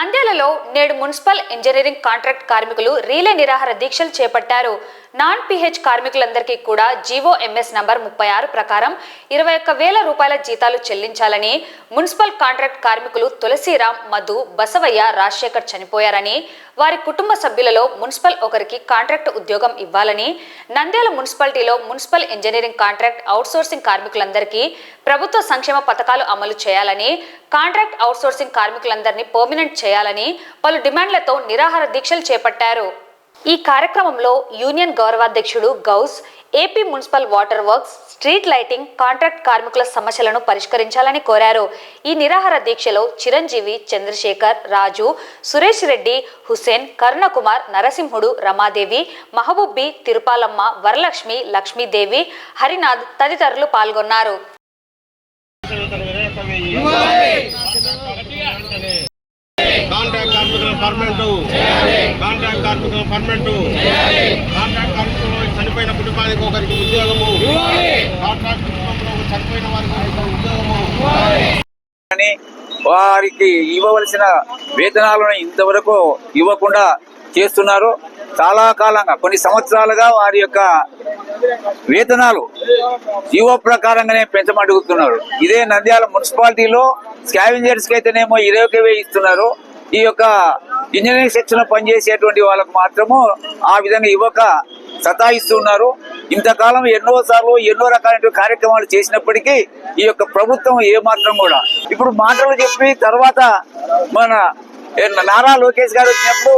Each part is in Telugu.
തന്റെ నంద్యాలలో నేడు మున్సిపల్ ఇంజనీరింగ్ కాంట్రాక్ట్ కార్మికులు రీలే నిరాహార దీక్షలు చేపట్టారు. నాన్ పిహెచ్ కార్మికులందరికీ కూడా జీవో ఎంఎస్ నంబర్ ముప్పై ఆరు ప్రకారం ఇరవై ఒక్క వేల రూపాయల జీతాలు చెల్లించాలని మున్సిపల్ కాంట్రాక్ట్ కార్మికులు తులసిరామ్ మధు బసవయ్య రాజశేఖర్ చనిపోయారని వారి కుటుంబ సభ్యులలో మున్సిపల్ ఒకరికి కాంట్రాక్ట్ ఉద్యోగం ఇవ్వాలని నంద్యాల మున్సిపాలిటీలో మున్సిపల్ ఇంజనీరింగ్ కాంట్రాక్ట్ అవుట్సోర్సింగ్ కార్మికులందరికీ ప్రభుత్వ సంక్షేమ పథకాలు అమలు చేయాలని కాంట్రాక్ట్ అవుట్సోర్సింగ్ కార్మికులందరినీ పర్మినెంట్ చేయాలని పలు డిమాండ్లతో నిరాహార దీక్షలు చేపట్టారు. ఈ కార్యక్రమంలో union గౌరవాధ్యక్షుడు Ghouse AP municipal water works street lighting contract కార్మికుల సమస్యలను పరిష్కరించాలని కోరారు. ఈ నిరాహార దీక్షలో చిరంజీవి చంద్రశేఖర్ రాజు సురేష్ రెడ్డి హుసేన్ కరుణకుమార్ నరసింహుడు రమాదేవి మహబూబ్బి తిరుపాలమ్మ వరలక్ష్మి లక్ష్మీదేవి హరినాథ్ తదితరులు పాల్గొన్నారు. కాంట్రాక్ట్ కార్మికుల పర్మనెంట్. కాంట్రాక్ట్ కార్మికుల పర్మనెంట్. కాంట్రాక్ట్ కార్మికులు చనిపోయిన కుటుంబానికి ఒకరికి ఉద్యోగము. కాంట్రాక్ట్ కుటుంబంలో చనిపోయిన వారికి ఉద్యోగము. వారికి ఇవ్వవలసిన వేతనాలను ఇంతవరకు ఇవ్వకుండా చేస్తున్నారు. చాలా కాలంగా కొన్ని సంవత్సరాలుగా వారి యొక్క వేతనాలు జీవో ప్రకారంగానే పెంచమడుగుతున్నారు. ఇదే నంద్యాల మున్సిపాలిటీలో స్కావెంజర్స్కి అయితేనేమో ఇరవై ఇస్తున్నారు ఈ యొక్క ఇంజనీరింగ్ సెక్షన్ పనిచేసేటువంటి వాళ్ళకు మాత్రము ఆ విధంగా ఇవ్వక సతాయిస్తున్నారు ఇంతకాలం ఎన్నో సార్లు ఎన్నో రకాలైన కార్యక్రమాలు చేసినప్పటికీ ఈ యొక్క ప్రభుత్వం ఏ మాత్రం కూడా ఇప్పుడు మాటలు చెప్పి తర్వాత మన నారా లోకేష్ గారు వచ్చినప్పుడు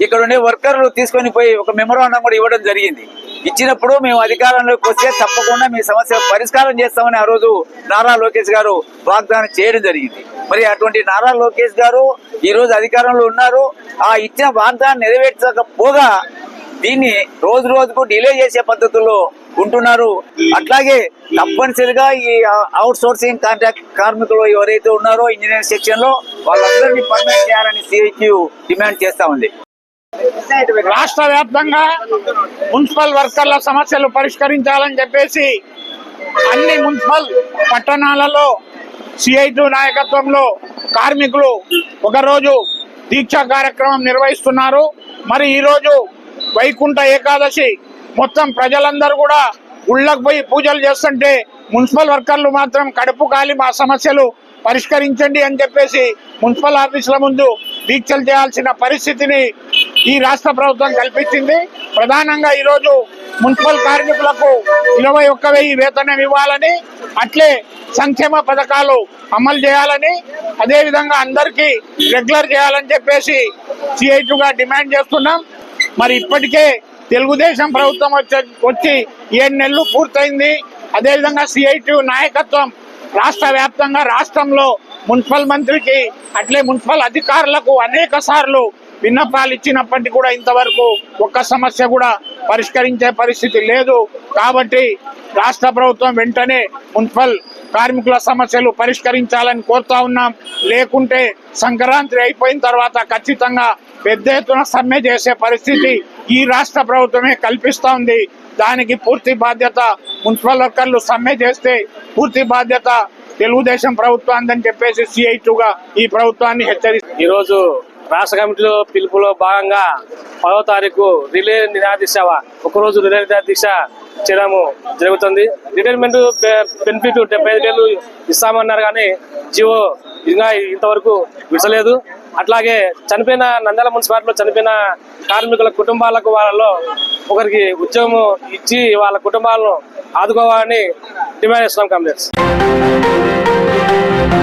ఇక్కడ ఉండే వర్కర్లు తీసుకొని పోయి ఒక మెమోరాండం కూడా ఇవ్వడం జరిగింది. ఇచ్చినప్పుడు మేము అధికారంలోకి వస్తే తప్పకుండా మీ సమస్య పరిష్కారం చేస్తామని ఆ రోజు నారా లోకేష్ గారు వాగ్దానం చేయడం జరిగింది. మరి అటువంటి నారా లోకేష్ గారు ఈ రోజు అధికారంలో ఉన్నారు. ఆ ఇచ్చిన వాగ్దానం నెరవేర్చకపోగా దీన్ని రోజు రోజుకు డిలే చేసే పద్ధతుల్లో ఉంటున్నారు. అట్లాగే తప్పనిసరిగా ఈ అవుట్ సోర్సింగ్ కాంట్రాక్ట్ కార్మికులు ఎవరైతే ఉన్నారో ఇంజనీరింగ్ సెక్షన్లో వాళ్ళందరినీ పర్మనెంట్ చేయాలని సిఐక్యూ డిమాండ్ చేస్తా ఉంది. రాష్ట్ర వ్యాప్తంగా మున్సిపల్ వర్కర్ల సమస్యలు పరిష్కరించాలని చెప్పేసి అన్ని మున్సిపల్ పట్టణాలలో సిఐటి నాయకత్వంలో కార్మికులు ఒకరోజు దీక్షా కార్యక్రమం నిర్వహిస్తున్నారు. మరి ఈరోజు వైకుంఠ ఏకాదశి మొత్తం ప్రజలందరూ కూడా గుళ్ళకు పోయి పూజలు చేస్తుంటే మున్సిపల్ వర్కర్లు మాత్రం కడుపు కాలి మా సమస్యలు పరిష్కరించండి అని చెప్పేసి మున్సిపల్ ఆఫీసుల ముందు దీక్షలు చేయాల్సిన పరిస్థితిని ఈ రాష్ట్ర ప్రభుత్వం కల్పించింది. ప్రధానంగా ఈరోజు మున్సిపల్ కార్మికులకు ఇరవై ఒక్క వెయ్యి వేతనం ఇవ్వాలని అట్లే సంక్షేమ పథకాలు అమలు చేయాలని అదేవిధంగా అందరికీ రెగ్యులర్ చేయాలని చెప్పేసి సిఐటుగా డిమాండ్ చేస్తున్నాం. మరి ఇప్పటికే తెలుగుదేశం ప్రభుత్వం వచ్చి వచ్చి ఏడు నెలలు పూర్తయింది. అదేవిధంగా సిఐటి నాయకత్వం రాష్ట్ర వ్యాప్తంగా రాష్ట్రంలో మున్సిపల్ మంత్రికి అట్లే మున్సిపల్ అధికారులకు అనేక సార్లు విన్నపాలు ఇచ్చినప్పటికీ కూడా ఇంతవరకు ఒక్క సమస్య కూడా పరిష్కరించే పరిస్థితి లేదు. కాబట్టి రాష్ట్ర ప్రభుత్వం వెంటనే మున్సిపల్ కార్మికుల సమస్యలు పరిష్కరించాలని కోరుతా ఉన్నాం. లేకుంటే సంక్రాంతి అయిపోయిన తర్వాత ఖచ్చితంగా పెద్ద ఎత్తున సమ్మె చేసే పరిస్థితి ఈ రాష్ట్ర ప్రభుత్వమే కల్పిస్తా ఉంది. దానికి పూర్తి బాధ్యత మున్సిపల్ వర్కర్లు సమ్మె చేస్తే పూర్తి బాధ్యత తెలుగుదేశం ప్రభుత్వాన్ని చెప్పేసి సిఐ టూగా ఈ ప్రభుత్వాన్ని హెచ్చరిస్తుంది ఈరోజు రాష్ట్ర కమిటీలో పిలుపులో భాగంగా పదవ తారీఖు రిలే నిరాదీక్ష ఒక రోజు రిలే నిరాదీక్ష చేయడము జరుగుతుంది. రిటైర్మెంట్ బెనిఫిట్ డెబ్బై ఐదు వేలు ఇస్తామన్నారు కానీ జివో ఇంకా ఇంతవరకు విడలేదు అట్లాగే చనిపోయిన నంద్యాల మున్సిపాలిటీలో చనిపోయిన కార్మికుల కుటుంబాలకు వాళ్ళలో ఒకరికి ఉద్యోగం ఇచ్చి వాళ్ళ కుటుంబాలను ఆదుకోవాలని డిమాండ్ చేస్తున్నాం కాంగ్రెస్.